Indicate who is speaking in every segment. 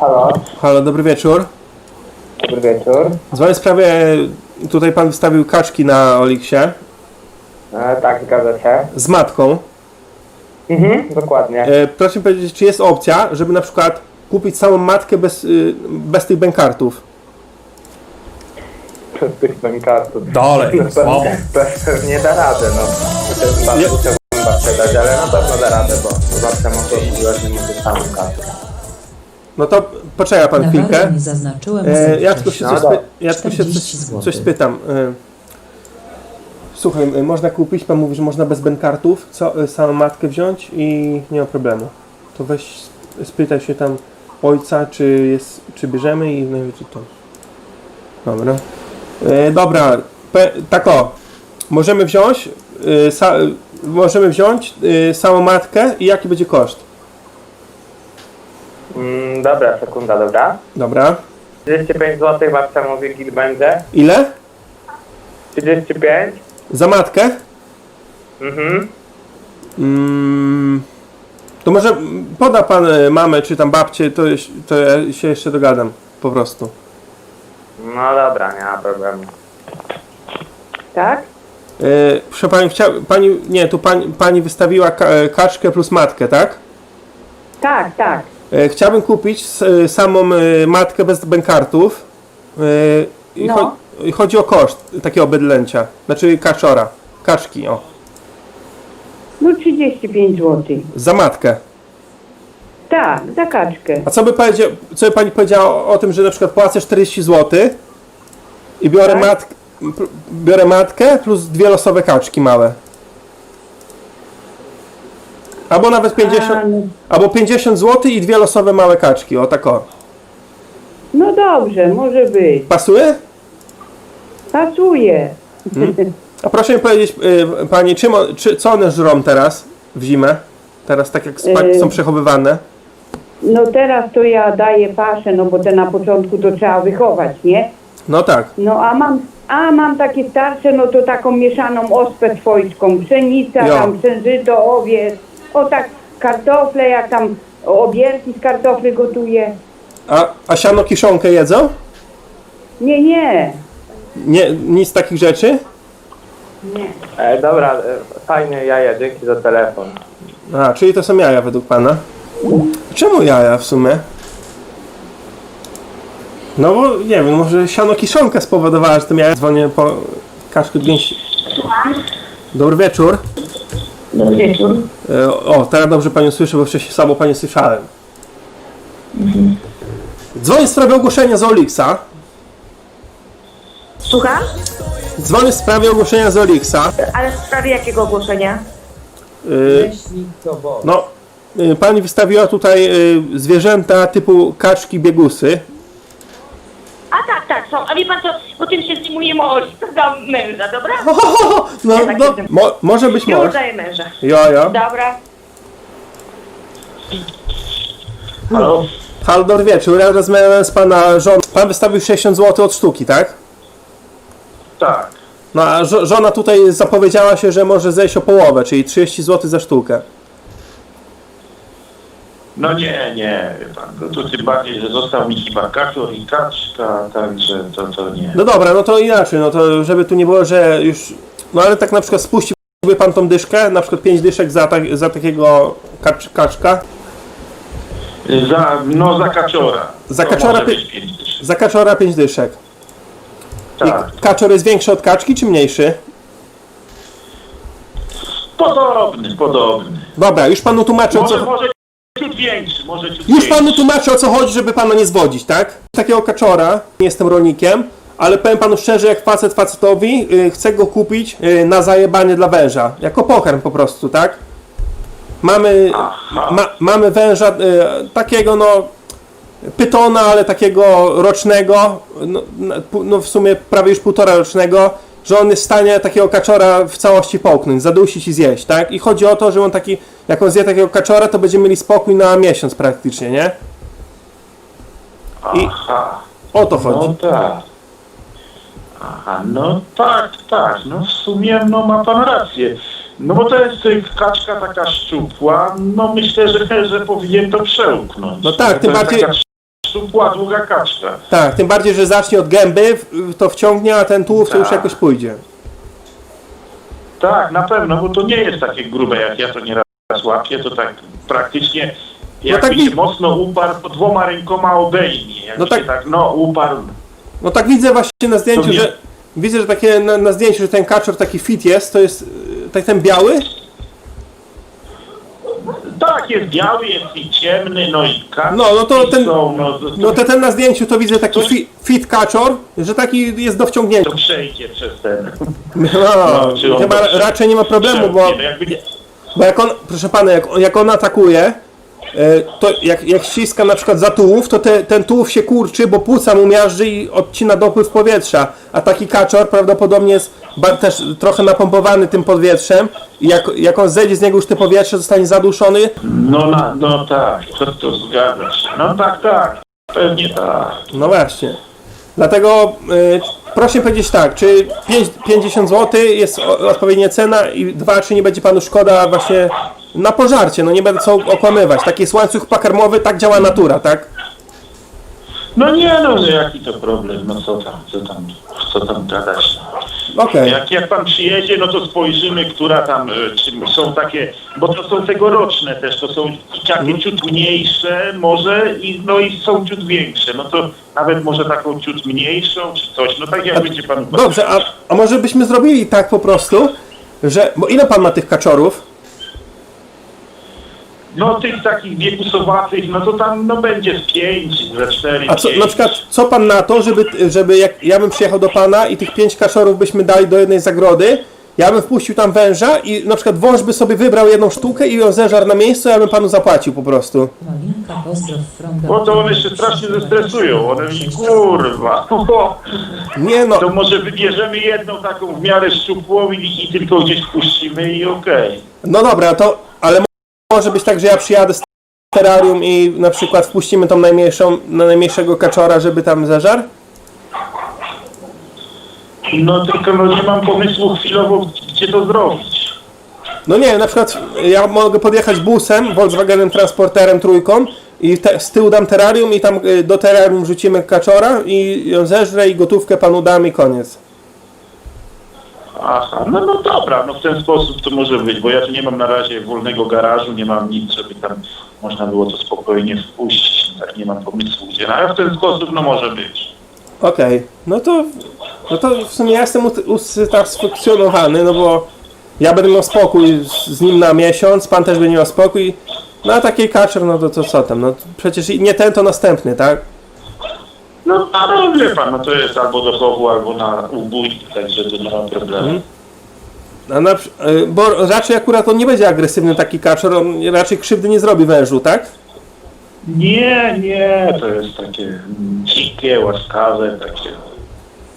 Speaker 1: Halo,
Speaker 2: Halo, dobry wieczór.
Speaker 1: dobry wieczór.
Speaker 2: Dzwonię w sprawie, tutaj pan wystawił kaczki na Oliksie
Speaker 1: E, tak, zgadza się.
Speaker 2: z matką.
Speaker 1: Mhm, dokładnie.
Speaker 2: E, proszę mi powiedzieć, czy jest opcja, żeby na przykład kupić samą matkę bez, y, bez tych bękartów?
Speaker 1: Przez tych bankartów.
Speaker 3: Dalej, słabo.
Speaker 1: To pewnie da radę, no. Bardzo
Speaker 2: Nie.
Speaker 1: sprzedać, ale na pewno da radę, bo zawsze może mówiła, że nie tym samym kartę.
Speaker 2: No to poczeka pan
Speaker 4: Na
Speaker 2: chwilkę.
Speaker 4: nie zaznaczyłem
Speaker 2: E, ja tylko się, coś, spy- ja tylko się coś,
Speaker 4: 40 zł.
Speaker 2: coś spytam. E, słuchaj, e, można kupić, pan mówi, że można bez bękartów co, e, samą matkę wziąć i nie ma problemu. To weź spytaj się tam ojca, czy, jest, czy bierzemy i najwyżej to. Dobra. E, dobra, pe, tak o. Możemy wziąć e, sa, możemy wziąć e, samą matkę i jaki będzie koszt?
Speaker 1: Mm, dobra, sekunda, dobra.
Speaker 2: Dobra.
Speaker 1: 35 zł babcia mówi, gil będzie.
Speaker 2: Ile?
Speaker 1: 35?
Speaker 2: Za matkę?
Speaker 1: Mhm.
Speaker 2: Mm, to może poda pan e, mamę czy tam babcię, to, jeś- to ja się jeszcze dogadam po prostu.
Speaker 1: No dobra, nie ma problemu.
Speaker 5: Tak?
Speaker 2: E, proszę pani, chcia, pani, nie, tu pani, pani wystawiła ka, e, kaczkę plus matkę, tak?
Speaker 5: Tak, tak.
Speaker 2: E, chciałbym kupić e, samą e, matkę bez bękartów. I,
Speaker 5: No.
Speaker 2: cho, chodzi o koszt takiego bydlęcia, znaczy kaczora, kaczki, o,
Speaker 5: No 35 zł.
Speaker 2: za matkę.
Speaker 5: Tak, za kaczkę.
Speaker 2: A co by, powiedział, co by pani powiedziała o, o tym, że na przykład płacę 40 zł i biorę,
Speaker 5: Tak.
Speaker 2: matk, biorę matkę plus dwie losowe kaczki małe. Albo nawet 50,
Speaker 5: A, no,
Speaker 2: albo 50 zł i dwie losowe małe kaczki, o tak o.
Speaker 5: no dobrze, może być.
Speaker 2: Pasuje?
Speaker 5: Pasuje.
Speaker 2: A proszę mi powiedzieć, y, pani, czym, o- czy, co one żrą teraz w zimę? Teraz tak jak spa-
Speaker 5: Y.
Speaker 2: są przechowywane.
Speaker 5: No teraz to ja daję paszę, no bo te na początku to trzeba wychować, nie?
Speaker 2: No tak.
Speaker 5: No a mam, a mam takie starsze, no to taką mieszaną ospę swojską. Pszenica,
Speaker 2: Jo.
Speaker 5: tam pszenżyto, owiec. O tak kartofle, jak tam obierki z kartofli gotuję.
Speaker 2: A, a siano kiszonkę jedzą?
Speaker 5: Nie, nie.
Speaker 2: Nie, nic takich rzeczy?
Speaker 1: E, dobra, e, fajne jaja, dzięki za telefon.
Speaker 2: A, czyli to są jaja według pana? Czemu jaja w sumie? No bo nie wiem, może siano kiszonka spowodowała, że to jaja. Dzwonię po kaszkę gęsi. Dobry wieczór.
Speaker 5: Dobry wieczór.
Speaker 2: E, O, teraz dobrze panią słyszę, bo wcześniej słabo panią słyszałem. Dzwonię w sprawie ogłoszenia z Olixa.
Speaker 6: Słucham?
Speaker 2: Dzwonię w sprawie ogłoszenia z Olixa.
Speaker 6: Ale w sprawie jakiego ogłoszenia?
Speaker 2: Y, No, y, pani wystawiła tutaj y, zwierzęta typu kaczki, biegusy.
Speaker 6: A tak, są. A wie pan co, bo tym się zajmujemy o dam męża, dobra?
Speaker 2: No,
Speaker 6: Ja tak
Speaker 2: no,
Speaker 6: jestem.
Speaker 2: mo, może być
Speaker 6: Już
Speaker 2: może.
Speaker 6: daję męża.
Speaker 2: Jo, jo.
Speaker 6: Dobra.
Speaker 1: Halo?
Speaker 2: Halo, dobry wieczór. Ja rozmawiam z pana żoną. Pan wystawił 60 zł od sztuki, tak?
Speaker 7: Tak.
Speaker 2: No a żo- żona tutaj zapowiedziała się, że może zejść o połowę, czyli 30 zł za sztukę.
Speaker 7: No nie, nie, wie pan. No to tym bardziej, że został mi chyba kaczor i kaczka, także to, to nie.
Speaker 2: No dobra, no to inaczej, no to żeby tu nie było, że już... No ale tak na przykład spuściłby pan tą dyszkę, na przykład 5 dyszek za, tak, za takiego kacz, kaczka.
Speaker 7: Za, no za kaczora.
Speaker 2: Za
Speaker 7: To
Speaker 2: kaczora pi-. Za kaczora 5 dyszek.
Speaker 7: Tak.
Speaker 2: I kaczor jest większy od kaczki, czy mniejszy?
Speaker 7: Podobny, podobny.
Speaker 2: Dobra, już panu tłumaczę
Speaker 7: Może,
Speaker 2: co...
Speaker 7: może ciut większy, może ciut
Speaker 2: Już
Speaker 7: większy.
Speaker 2: panu tłumaczę o co chodzi, żeby pana nie zwodzić, tak? Takiego kaczora, nie jestem rolnikiem, ale powiem panu szczerze, jak facet facetowi, y, chcę go kupić y, na zajebanie dla węża. Jako pokarm po prostu, tak? Mamy,
Speaker 7: Aha.
Speaker 2: ma, mamy węża y, takiego, no, pytona, ale takiego rocznego, no, na- pu- no w sumie prawie już półtora rocznego, że on jest w stanie takiego kaczora w całości połknąć, zadusić i zjeść, tak? I chodzi o to, że on taki, jak on zje takiego kaczora, to będziemy mieli spokój na miesiąc praktycznie, nie? I
Speaker 7: Aha.
Speaker 2: o to chodzi.
Speaker 7: No tak. Aha, no tak, tak. No w sumie no ma pan rację. No bo to jest y, kaczka taka szczupła, no myślę, że, że powinien to przełknąć.
Speaker 2: No tak, tym
Speaker 7: to jest
Speaker 2: bardziej-
Speaker 7: taka szczupła, długa kaczka.
Speaker 2: Tak, tym bardziej, że zacznie od gęby, w- to wciągnie, a ten tułów to już
Speaker 7: Tak.
Speaker 2: jakoś pójdzie.
Speaker 7: Tak, na pewno, bo to nie jest takie grube, jak ja to nieraz łapię, to tak praktycznie jakby
Speaker 2: tak
Speaker 7: się
Speaker 2: mi-
Speaker 7: mocno uparł, to dwoma rękoma obejmie.
Speaker 2: No tak-
Speaker 7: tak, no uparł.
Speaker 2: No tak widzę właśnie na zdjęciu, że widzę, że takie na, na zdjęciu, że ten kaczor taki fit jest, to jest y, tak ten biały?
Speaker 7: Tak, jest biały, jest i ciemny, no i kaczki
Speaker 2: No, no to ten-
Speaker 7: są, no, to,
Speaker 2: No to ten na zdjęciu to widzę taki
Speaker 7: To-
Speaker 2: fi, fit kaczor, że taki jest do wciągnięcia.
Speaker 7: to przejdzie przez ten.
Speaker 2: No,
Speaker 7: No, on
Speaker 2: chyba raczej nie ma problemu, bo,
Speaker 7: Nie, no jakby
Speaker 2: bo jak on, proszę pana, jak, jak on atakuje, y, to jak, jak ściska na przykład za tułów, to te, ten tułów się kurczy, bo płuca mu miażdży i odcina dopływ powietrza, a taki kaczor prawdopodobnie jest też trochę napompowany tym powietrzem i jak, jak on zejdzie z niego już te powietrze, zostanie zaduszony,
Speaker 7: no, na, no tak, to, to zgadza się. No tak, tak, pewnie tak.
Speaker 2: No właśnie. Dlatego y, proszę powiedzieć tak, czy 5, 50 zł jest odpowiednia cena i dwa, czy nie będzie panu szkoda właśnie na pożarcie, no nie będę co okłamywać. Taki jest łańcuch pokarmowy, tak działa natura, tak?
Speaker 7: No nie no, że jaki to problem, no co tam, co tam, co tam gadać.
Speaker 2: Okej.
Speaker 7: Jak, jak pan przyjedzie, no to spojrzymy, która tam, e, czy są takie, bo to są tegoroczne też, to są takie ciut mniejsze może i no i są ciut większe, no to nawet może taką ciut mniejszą czy coś, no tak jak będzie pan...
Speaker 2: Dobrze, a, a może byśmy zrobili tak po prostu, że, bo ile pan ma tych kaczorów?
Speaker 7: No tych takich wiekusowatych, no to tam no będzie z pięć, ze cztery,
Speaker 2: A co,
Speaker 7: pięć.
Speaker 2: na przykład, co pan na to, żeby, żeby jak ja bym przyjechał do pana i tych pięć kaczorów byśmy dali do jednej zagrody, ja bym wpuścił tam węża i na przykład wąż by sobie wybrał jedną sztukę i ją zeżarł na miejscu, ja bym panu zapłacił po prostu.
Speaker 3: Molinka, pozdrow from
Speaker 7: Bo to one się strasznie zestresują, one mi kurwa.
Speaker 2: Nie no,
Speaker 7: To może wybierzemy jedną taką w miarę szczupłą i, i tylko gdzieś puścimy i okej.
Speaker 2: no dobra, to, może być tak, że ja przyjadę z terrarium i na przykład wpuścimy tą najmniejszą, na najmniejszego kaczora, żeby tam zeżarł?
Speaker 7: No tylko no nie mam pomysłu chwilowo, gdzie to zrobić.
Speaker 2: No nie, na przykład ja mogę podjechać busem, Volkswagenem Transporterem trójką i te, z tyłu dam terrarium i tam y, do terrarium rzucimy kaczora i ją zeżrę i gotówkę panu dam i koniec.
Speaker 7: Aha, no, no dobra, no w ten sposób to może być, bo ja tu nie mam na razie wolnego garażu, nie mam nic, żeby tam można było to spokojnie wpuścić, tak nie mam pomysłu gdzie, no, ale w ten sposób no może być.
Speaker 2: Okej, no to no to w sumie ja jestem usatysfakcjonowany, no bo ja będę miał spokój z, nim na miesiąc, pan też będzie miał spokój. No a taki kaczor, no to, to co tam, no przecież nie ten, to następny, tak?
Speaker 7: No ale wie pan, no to jest albo do chowu, albo na ubój, także to nie ma problemu.
Speaker 2: A na, y, bo raczej akurat on nie będzie agresywny taki kaczor, on raczej krzywdy nie zrobi wężu, tak?
Speaker 7: Nie, nie, to jest takie mm, dzikie, łaskawe, takie.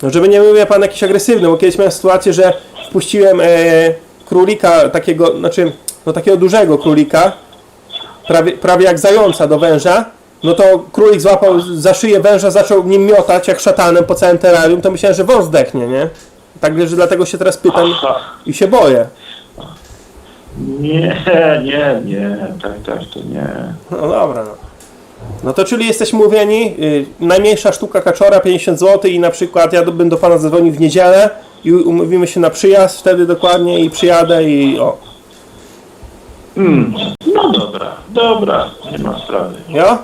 Speaker 2: No żeby nie był pan jakiś agresywny, bo kiedyś miałem sytuację, że wpuściłem e, królika takiego, znaczy no takiego dużego królika, prawie, prawie jak zająca do węża, no to królik złapał za szyję węża, zaczął nim miotać jak szatanem po całym terrarium, to myślałem, że wąż zdechnie, nie? Także że dlatego się teraz pytam i się boję.
Speaker 7: Nie, nie, nie, tak, tak, to nie.
Speaker 2: No dobra, no. No to czyli jesteśmy mówieni, y, najmniejsza sztuka kaczora 50 zł i na przykład ja bym do pana zadzwonił w niedzielę i umówimy się na przyjazd wtedy dokładnie i przyjadę i o.
Speaker 7: Hmm. No dobra, dobra, nie ma sprawy.
Speaker 2: Jo?